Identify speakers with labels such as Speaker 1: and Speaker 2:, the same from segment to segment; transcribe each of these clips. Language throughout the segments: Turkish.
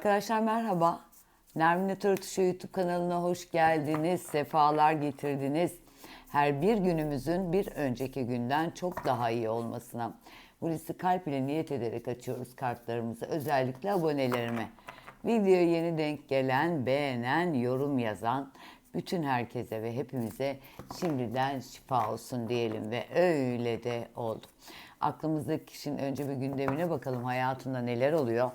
Speaker 1: Arkadaşlar merhaba. Nermin Törtüşü YouTube kanalına hoş geldiniz. Sefalar getirdiniz. Her bir günümüzün bir önceki günden çok daha iyi olmasına. Bu listi kalp ile niyet ederek açıyoruz kartlarımızı. Özellikle abonelerime. Videoya yeni denk gelen, beğenen, yorum yazan bütün herkese ve hepimize şimdiden şifa olsun diyelim ve öyle de oldu. Aklımızdaki kişinin önce bir gündemine bakalım hayatında neler oluyor.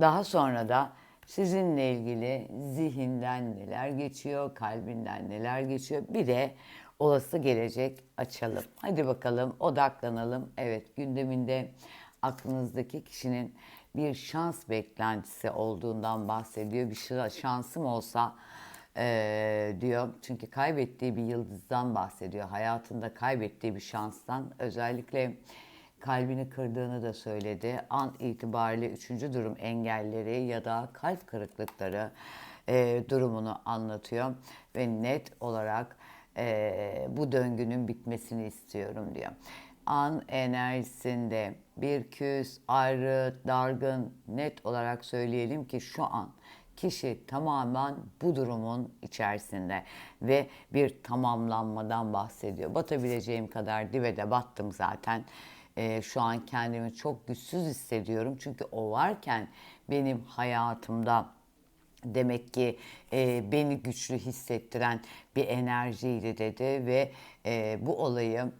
Speaker 1: Daha sonra da sizinle ilgili zihinden neler geçiyor, kalbinden neler geçiyor. Bir de olası gelecek açalım. Hadi bakalım odaklanalım. Evet gündeminde aklınızdaki kişinin bir şans beklentisi olduğundan bahsediyor. Bir şa- şansım olsa eee, diyor. Çünkü kaybettiği bir yıldızdan bahsediyor. Hayatında kaybettiği bir şanstan özellikle kalbini kırdığını da söyledi. An itibariyle üçüncü durum engelleri ya da kalp kırıklıkları e, durumunu anlatıyor ve net olarak e, bu döngünün bitmesini istiyorum diyor. An enerjisinde bir küs, ayrı, dargın net olarak söyleyelim ki şu an kişi tamamen bu durumun içerisinde ve bir tamamlanmadan bahsediyor. Batabileceğim kadar dibe de battım zaten. Ee, şu an kendimi çok güçsüz hissediyorum. Çünkü o varken benim hayatımda demek ki e, beni güçlü hissettiren bir enerjiydi dedi ve e, bu olayı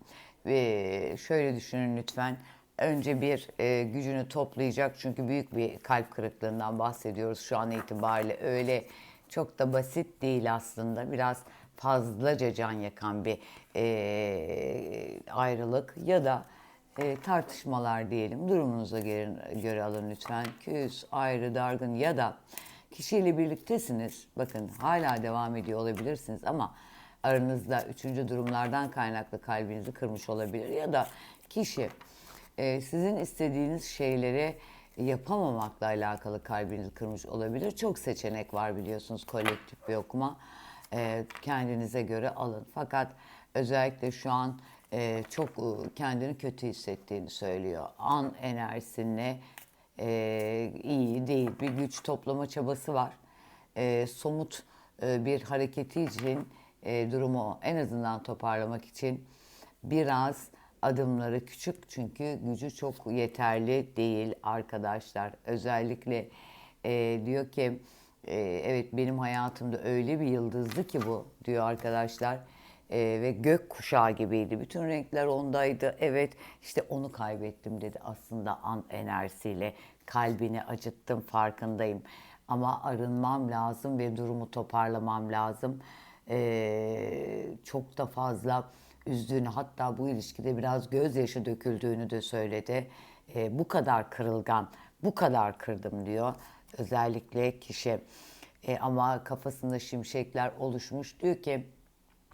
Speaker 1: e, şöyle düşünün lütfen. Önce bir e, gücünü toplayacak çünkü büyük bir kalp kırıklığından bahsediyoruz şu an itibariyle. Öyle çok da basit değil aslında. Biraz fazlaca can yakan bir e, ayrılık ya da e, tartışmalar diyelim. Durumunuza göre, göre alın lütfen. Küs, ayrı, dargın ya da kişiyle birliktesiniz. Bakın hala devam ediyor olabilirsiniz ama aranızda üçüncü durumlardan kaynaklı kalbinizi kırmış olabilir. Ya da kişi e, sizin istediğiniz şeyleri yapamamakla alakalı kalbinizi kırmış olabilir. Çok seçenek var biliyorsunuz kolektif bir okuma. E, kendinize göre alın. Fakat özellikle şu an e, çok e, kendini kötü hissettiğini söylüyor. An enerjisine e, iyi değil bir güç toplama çabası var. E, somut e, bir hareketi için e, durumu en azından toparlamak için biraz adımları küçük çünkü gücü çok yeterli değil arkadaşlar. Özellikle e, diyor ki e, evet benim hayatımda öyle bir yıldızdı ki bu diyor arkadaşlar. E, ve gök kuşağı gibiydi. Bütün renkler ondaydı. Evet işte onu kaybettim dedi aslında an enerjisiyle. Kalbini acıttım farkındayım. Ama arınmam lazım ve durumu toparlamam lazım. E, çok da fazla üzdüğünü hatta bu ilişkide biraz gözyaşı döküldüğünü de söyledi. E, bu kadar kırılgan, bu kadar kırdım diyor. Özellikle kişi. E, ama kafasında şimşekler oluşmuş. Diyor ki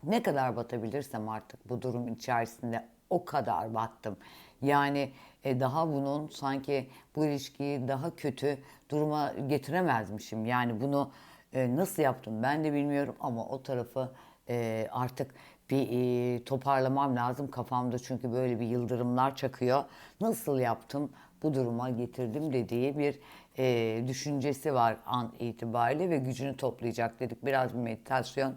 Speaker 1: ne kadar batabilirsem artık bu durum içerisinde o kadar battım. Yani e, daha bunun sanki bu ilişkiyi daha kötü duruma getiremezmişim. Yani bunu e, nasıl yaptım ben de bilmiyorum ama o tarafı e, artık bir e, toparlamam lazım kafamda çünkü böyle bir yıldırımlar çakıyor. Nasıl yaptım bu duruma getirdim dediği bir e, düşüncesi var an itibariyle ve gücünü toplayacak dedik. Biraz bir meditasyon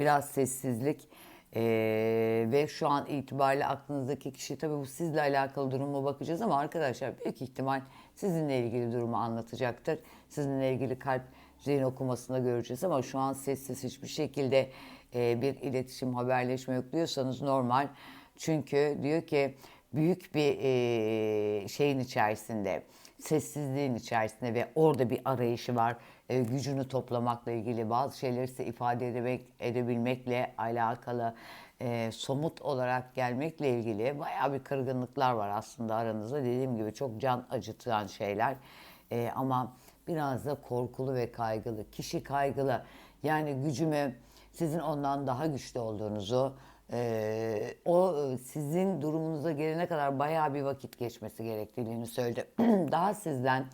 Speaker 1: biraz sessizlik ee, ve şu an itibariyle aklınızdaki kişi tabii bu sizle alakalı duruma bakacağız ama arkadaşlar büyük ihtimal sizinle ilgili durumu anlatacaktır. Sizinle ilgili kalp zihin okumasında göreceğiz ama şu an sessiz hiçbir şekilde e, bir iletişim, haberleşme yok diyorsanız normal. Çünkü diyor ki büyük bir e, şeyin içerisinde, sessizliğin içerisinde ve orada bir arayışı var. E, gücünü toplamakla ilgili bazı şeyleri size ifade edemek, edebilmekle alakalı e, somut olarak gelmekle ilgili bayağı bir kırgınlıklar var aslında aranızda. Dediğim gibi çok can acıtan şeyler E, ama biraz da korkulu ve kaygılı. Kişi kaygılı. Yani gücümü sizin ondan daha güçlü olduğunuzu, ee, o e, sizin durumunuza gelene kadar bayağı bir vakit geçmesi gerektiğini söyledi. Daha sizden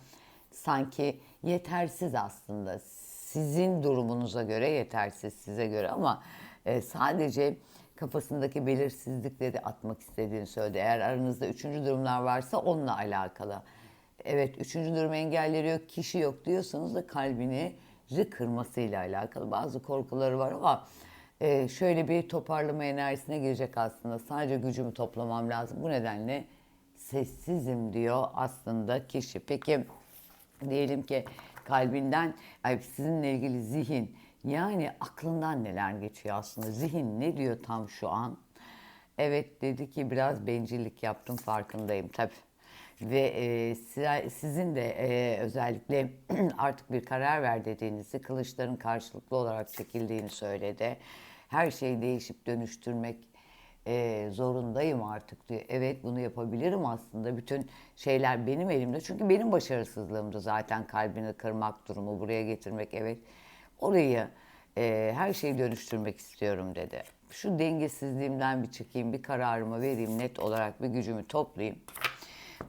Speaker 1: sanki yetersiz aslında. Sizin durumunuza göre yetersiz size göre ama e, sadece kafasındaki belirsizlikleri atmak istediğini söyledi. Eğer aranızda üçüncü durumlar varsa onunla alakalı. evet üçüncü durum engelleri yok, kişi yok diyorsanız da kalbini kırmasıyla alakalı bazı korkuları var ama e, şöyle bir toparlama enerjisine girecek aslında. Sadece gücümü toplamam lazım. Bu nedenle sessizim diyor aslında kişi. Peki diyelim ki kalbinden, ay sizinle ilgili zihin yani aklından neler geçiyor aslında? Zihin ne diyor tam şu an? Evet dedi ki biraz bencillik yaptım farkındayım tabii. Ve e, sizin de e, özellikle artık bir karar ver dediğinizi kılıçların karşılıklı olarak çekildiğini söyledi. Her şeyi değişip dönüştürmek e, zorundayım artık diyor. Evet bunu yapabilirim aslında. Bütün şeyler benim elimde. Çünkü benim başarısızlığımdı zaten kalbini kırmak durumu buraya getirmek. Evet orayı e, her şeyi dönüştürmek istiyorum dedi. Şu dengesizliğimden bir çıkayım, bir kararımı vereyim, net olarak bir gücümü toplayayım.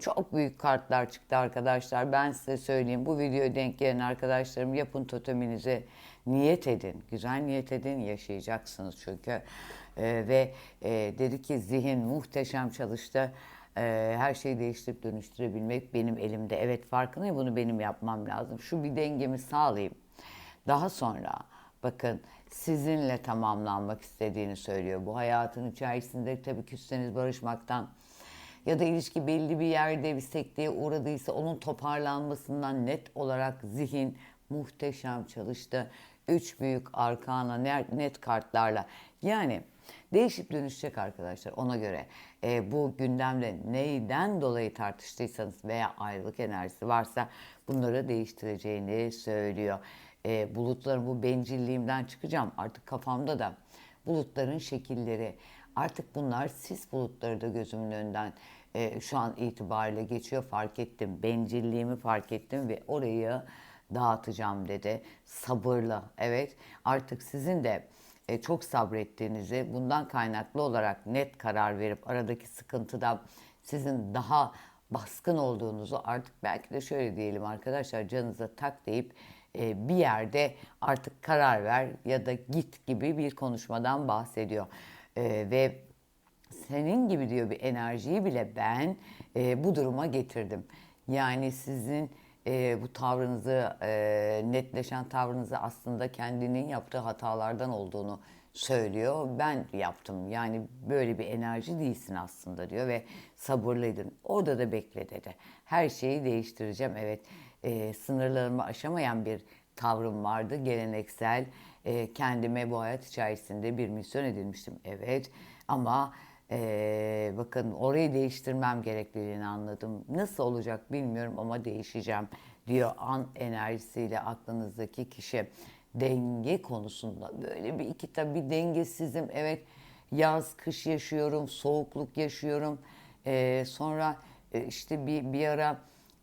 Speaker 1: Çok büyük kartlar çıktı arkadaşlar. Ben size söyleyeyim. Bu videoya denk gelen arkadaşlarım yapın toteminizi. Niyet edin. Güzel niyet edin. Yaşayacaksınız çünkü. Ee, ve e, dedi ki zihin muhteşem çalıştı. Ee, her şeyi değiştirip dönüştürebilmek benim elimde. Evet farkındayım bunu benim yapmam lazım. Şu bir dengemi sağlayayım. Daha sonra bakın sizinle tamamlanmak istediğini söylüyor. Bu hayatın içerisinde tabii küsseniz barışmaktan ya da ilişki belli bir yerde bir sekteye uğradıysa onun toparlanmasından net olarak zihin muhteşem çalıştı. Üç büyük arkana net kartlarla. Yani değişip dönüşecek arkadaşlar ona göre. E, bu gündemde neyden dolayı tartıştıysanız veya ayrılık enerjisi varsa bunları değiştireceğini söylüyor. E, bulutların bu bencilliğimden çıkacağım artık kafamda da bulutların şekilleri artık bunlar sis bulutları da gözümün önünden e, şu an itibariyle geçiyor fark ettim. Bencilliğimi fark ettim ve orayı dağıtacağım dedi. Sabırla evet artık sizin de e, çok sabrettiğinizi bundan kaynaklı olarak net karar verip aradaki sıkıntıda sizin daha baskın olduğunuzu artık belki de şöyle diyelim arkadaşlar canınıza tak deyip e, bir yerde artık karar ver ya da git gibi bir konuşmadan bahsediyor. E, ve senin gibi diyor bir enerjiyi bile ben e, bu duruma getirdim. Yani sizin e, bu tavrınızı, e, netleşen tavrınızı aslında kendinin yaptığı hatalardan olduğunu söylüyor. Ben yaptım. Yani böyle bir enerji değilsin aslında diyor ve sabırlıydın. Orada da bekle dedi. Her şeyi değiştireceğim. Evet e, sınırlarımı aşamayan bir tavrım vardı. Geleneksel. E, kendime bu hayat içerisinde bir misyon edinmiştim. Evet ama ee, bakın orayı değiştirmem gerektiğini anladım. Nasıl olacak bilmiyorum ama değişeceğim diyor an enerjisiyle aklınızdaki kişi. Denge konusunda böyle bir iki tabi dengesizim. Evet yaz kış yaşıyorum, soğukluk yaşıyorum. Ee, sonra e, işte bir, bir ara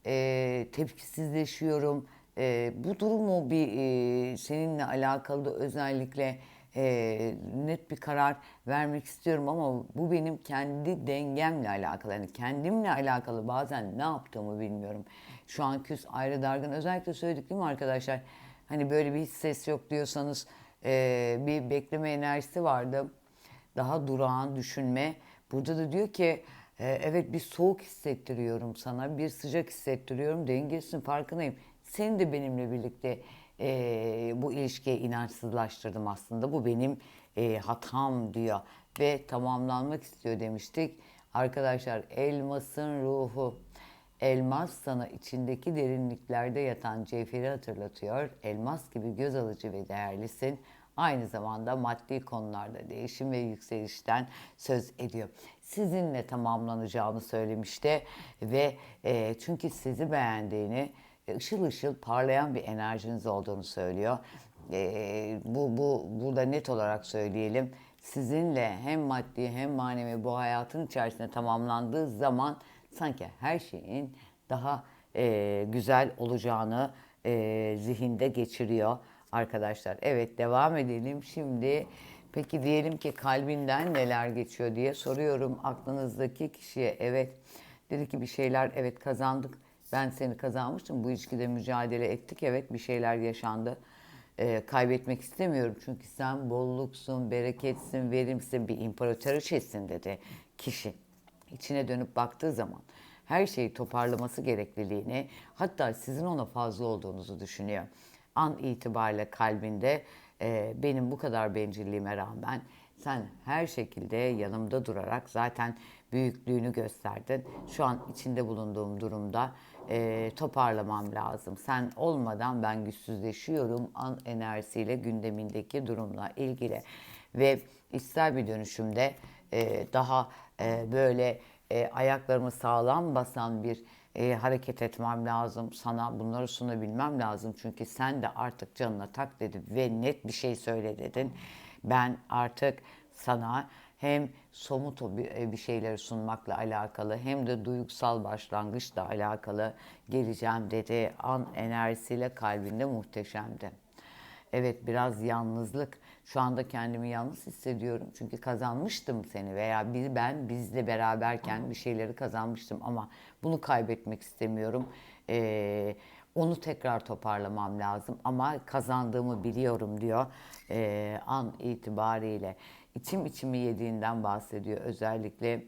Speaker 1: e, tepkisizleşiyorum. E, bu durumu bir e, seninle alakalı da özellikle e, net bir karar vermek istiyorum ama bu benim kendi dengemle alakalı. Yani kendimle alakalı bazen ne yaptığımı bilmiyorum. Şu an küs ayrı dargın özellikle söyledik değil mi arkadaşlar? Hani böyle bir ses yok diyorsanız e, bir bekleme enerjisi vardı. Daha durağan düşünme. Burada da diyor ki e, evet bir soğuk hissettiriyorum sana, bir sıcak hissettiriyorum. Dengesin farkındayım. Seni de benimle birlikte e, bu ilişkiye inançsızlaştırdım aslında. Bu benim e, hatam diyor ve tamamlanmak istiyor demiştik. Arkadaşlar elmasın ruhu. Elmas sana içindeki derinliklerde yatan cevheri hatırlatıyor. Elmas gibi göz alıcı ve değerlisin. Aynı zamanda maddi konularda değişim ve yükselişten söz ediyor. Sizinle tamamlanacağını söylemişti ve e, çünkü sizi beğendiğini, ışıl ışıl parlayan bir enerjiniz olduğunu söylüyor. E, bu, bu burada net olarak söyleyelim. Sizinle hem maddi hem manevi bu hayatın içerisinde tamamlandığı zaman sanki her şeyin daha e, güzel olacağını e, zihinde geçiriyor arkadaşlar. Evet devam edelim. Şimdi peki diyelim ki kalbinden neler geçiyor diye soruyorum aklınızdaki kişiye. Evet dedi ki bir şeyler evet kazandık ben seni kazanmıştım. Bu ilişkide mücadele ettik. Evet bir şeyler yaşandı. Ee, kaybetmek istemiyorum. Çünkü sen bolluksun, bereketsin, verimsin, bir imparatoriçesin dedi kişi. İçine dönüp baktığı zaman her şeyi toparlaması gerekliliğini hatta sizin ona fazla olduğunuzu düşünüyor. An itibariyle kalbinde e, benim bu kadar bencilliğime rağmen sen her şekilde yanımda durarak zaten büyüklüğünü gösterdin. Şu an içinde bulunduğum durumda e, toparlamam lazım. Sen olmadan ben güçsüzleşiyorum an enerjisiyle gündemindeki durumla ilgili. Ve ister bir dönüşümde e, daha e, böyle e, ayaklarımı sağlam basan bir e, hareket etmem lazım. Sana bunları sunabilmem lazım. Çünkü sen de artık canına tak dedin ve net bir şey söyle dedin. Ben artık sana hem somut bir, e, şeyleri sunmakla alakalı hem de duygusal başlangıçla alakalı geleceğim dedi. An enerjisiyle kalbinde muhteşemdi. Evet biraz yalnızlık. Şu anda kendimi yalnız hissediyorum. Çünkü kazanmıştım seni veya bir ben bizle beraberken bir şeyleri kazanmıştım ama bunu kaybetmek istemiyorum. Ee, onu tekrar toparlamam lazım ama kazandığımı biliyorum diyor ee, an itibariyle. İçim içimi yediğinden bahsediyor özellikle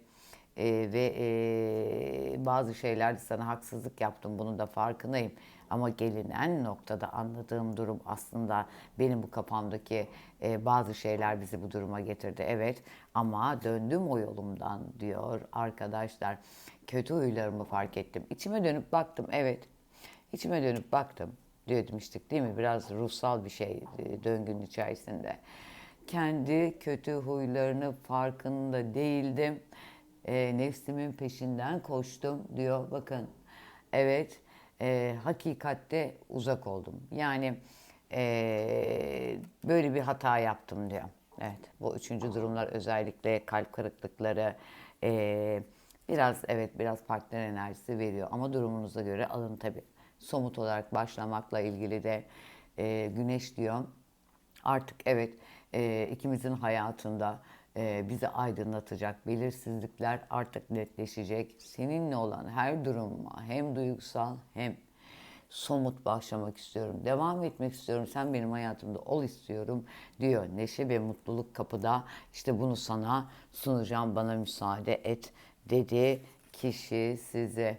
Speaker 1: ee, ve e, bazı şeylerde sana haksızlık yaptım bunun da farkındayım. Ama gelinen noktada anladığım durum aslında benim bu kafamdaki e, bazı şeyler bizi bu duruma getirdi. Evet ama döndüm o yolumdan diyor arkadaşlar. Kötü huylarımı fark ettim. İçime dönüp baktım evet. İçime dönüp baktım demiştik değil mi? Biraz ruhsal bir şey e, döngünün içerisinde. Kendi kötü huylarını farkında değildim. E, nefsimin peşinden koştum diyor. Bakın evet e, hakikatte uzak oldum. Yani e, böyle bir hata yaptım diyor. Evet bu üçüncü durumlar özellikle kalp kırıklıkları e, biraz evet biraz partner enerjisi veriyor ama durumunuza göre alın tabi. Somut olarak başlamakla ilgili de e, güneş diyor. Artık evet e, ikimizin hayatında e, bizi aydınlatacak belirsizlikler artık netleşecek. Seninle olan her duruma hem duygusal hem somut başlamak istiyorum. Devam etmek istiyorum. Sen benim hayatımda ol istiyorum diyor. Neşe ve mutluluk kapıda. İşte bunu sana sunacağım. Bana müsaade et dedi kişi size.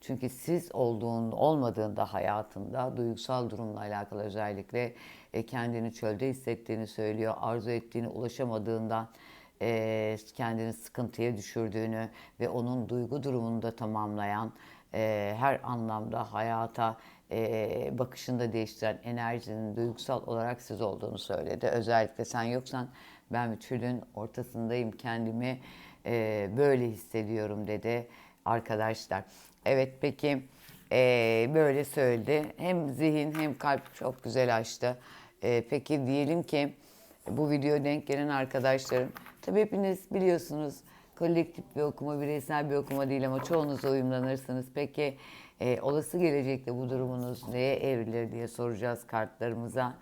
Speaker 1: Çünkü siz olduğun olmadığında hayatında duygusal durumla alakalı özellikle e, kendini çölde hissettiğini söylüyor. Arzu ettiğini ulaşamadığından e, kendini sıkıntıya düşürdüğünü ve onun duygu durumunu da tamamlayan e, her anlamda hayata e, bakışında değiştiren enerjinin duygusal olarak siz olduğunu söyledi. Özellikle sen yoksan ben çölün ortasındayım kendimi böyle hissediyorum dedi arkadaşlar. Evet peki böyle söyledi. Hem zihin hem kalp çok güzel açtı. E, peki diyelim ki bu video denk gelen arkadaşlarım. Tabii hepiniz biliyorsunuz kolektif bir okuma, bireysel bir okuma değil ama çoğunuz uyumlanırsınız. Peki e, olası gelecekte bu durumunuz neye evrilir diye soracağız kartlarımıza.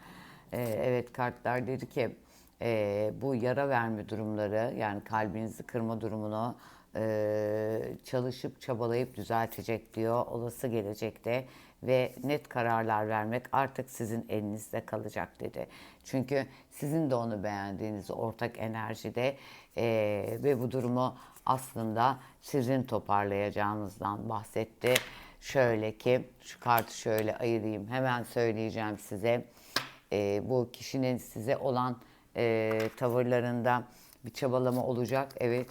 Speaker 1: E, evet kartlar dedi ki e, bu yara verme durumları yani kalbinizi kırma durumunu e, çalışıp çabalayıp düzeltecek diyor olası gelecekte ve net kararlar vermek artık sizin elinizde kalacak dedi. Çünkü sizin de onu beğendiğiniz ortak enerjide e, ve bu durumu aslında sizin toparlayacağınızdan bahsetti. Şöyle ki şu kartı şöyle ayırayım hemen söyleyeceğim size. E, bu kişinin size olan e, tavırlarında bir çabalama olacak. Evet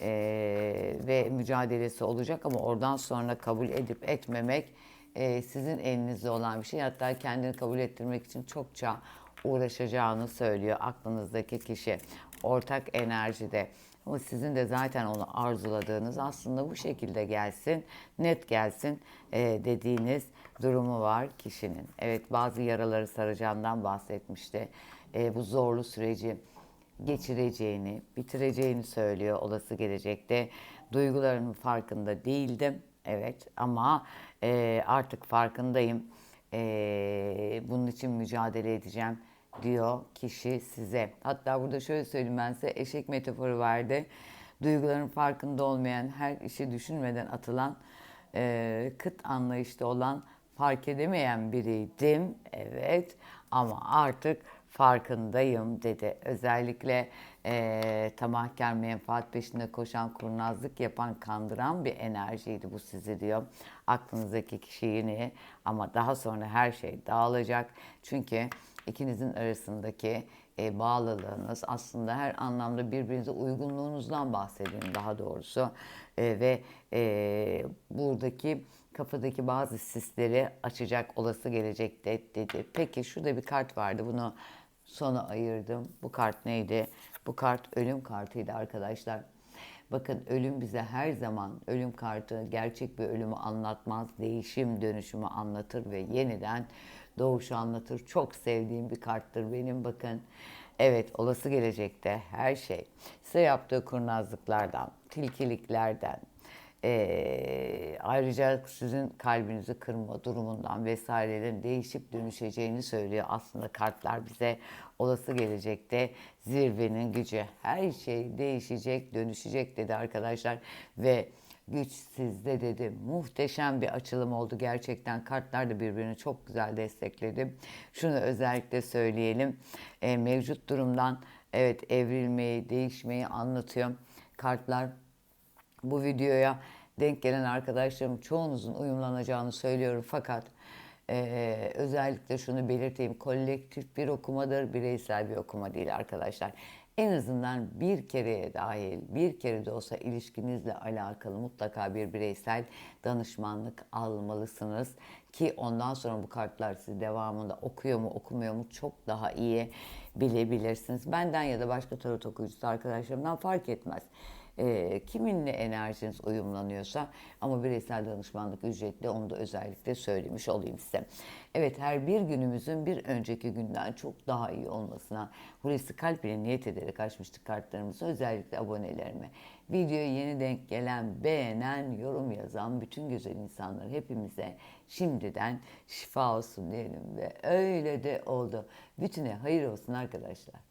Speaker 1: e, ve mücadelesi olacak ama oradan sonra kabul edip etmemek e, sizin elinizde olan bir şey. Hatta kendini kabul ettirmek için çokça uğraşacağını söylüyor aklınızdaki kişi. Ortak enerjide. Ama sizin de zaten onu arzuladığınız aslında bu şekilde gelsin, net gelsin e, dediğiniz durumu var kişinin. Evet bazı yaraları saracağından bahsetmişti. E, bu zorlu süreci geçireceğini, bitireceğini söylüyor olası gelecekte. Duygularının farkında değildim. Evet ama e, artık farkındayım. E, bunun için mücadele edeceğim diyor kişi size. Hatta burada şöyle söyleyeyim ben size eşek metaforu verdi. Duyguların farkında olmayan, her işi düşünmeden atılan, e, kıt anlayışta olan fark edemeyen biriydim. Evet ama artık farkındayım dedi. Özellikle eee tamahkar menfaat peşinde koşan, kurnazlık yapan, kandıran bir enerjiydi bu sizi diyor. Aklınızdaki kişi yeni ama daha sonra her şey dağılacak. Çünkü ikinizin arasındaki e, bağlılığınız aslında her anlamda birbirinize uygunluğunuzdan bahsedeyim daha doğrusu. E, ve e, buradaki kafadaki bazı sisleri açacak olası gelecekte dedi. Peki şurada bir kart vardı bunu sona ayırdım. Bu kart neydi? Bu kart ölüm kartıydı arkadaşlar. Bakın ölüm bize her zaman ölüm kartı gerçek bir ölümü anlatmaz. Değişim dönüşümü anlatır ve yeniden doğuşu anlatır. Çok sevdiğim bir karttır benim bakın. Evet olası gelecekte her şey size yaptığı kurnazlıklardan, tilkiliklerden, ee, ayrıca sizin kalbinizi kırma durumundan vesairelerin değişip dönüşeceğini söylüyor. Aslında kartlar bize olası gelecekte zirvenin gücü. Her şey değişecek, dönüşecek dedi arkadaşlar. Ve güç sizde dedi. Muhteşem bir açılım oldu gerçekten. Kartlar da birbirini çok güzel destekledi. Şunu özellikle söyleyelim. Ee, mevcut durumdan evet evrilmeyi, değişmeyi anlatıyor. Kartlar bu videoya denk gelen arkadaşlarım çoğunuzun uyumlanacağını söylüyorum fakat eee, özellikle şunu belirteyim kolektif bir okumadır bireysel bir okuma değil arkadaşlar. En azından bir kereye dahil bir kere de olsa ilişkinizle alakalı mutlaka bir bireysel danışmanlık almalısınız ki ondan sonra bu kartlar sizi devamında okuyor mu okumuyor mu çok daha iyi bilebilirsiniz. Benden ya da başka tarot okuyucusu arkadaşlarımdan fark etmez. E, kiminle enerjiniz uyumlanıyorsa ama bireysel danışmanlık ücretli onu da özellikle söylemiş olayım size. Evet her bir günümüzün bir önceki günden çok daha iyi olmasına Hulusi Kalp ile niyet ederek açmıştık kartlarımızı özellikle abonelerime. Videoyu yeni denk gelen, beğenen, yorum yazan bütün güzel insanlar hepimize şimdiden şifa olsun diyelim ve öyle de oldu. Bütüne hayır olsun arkadaşlar.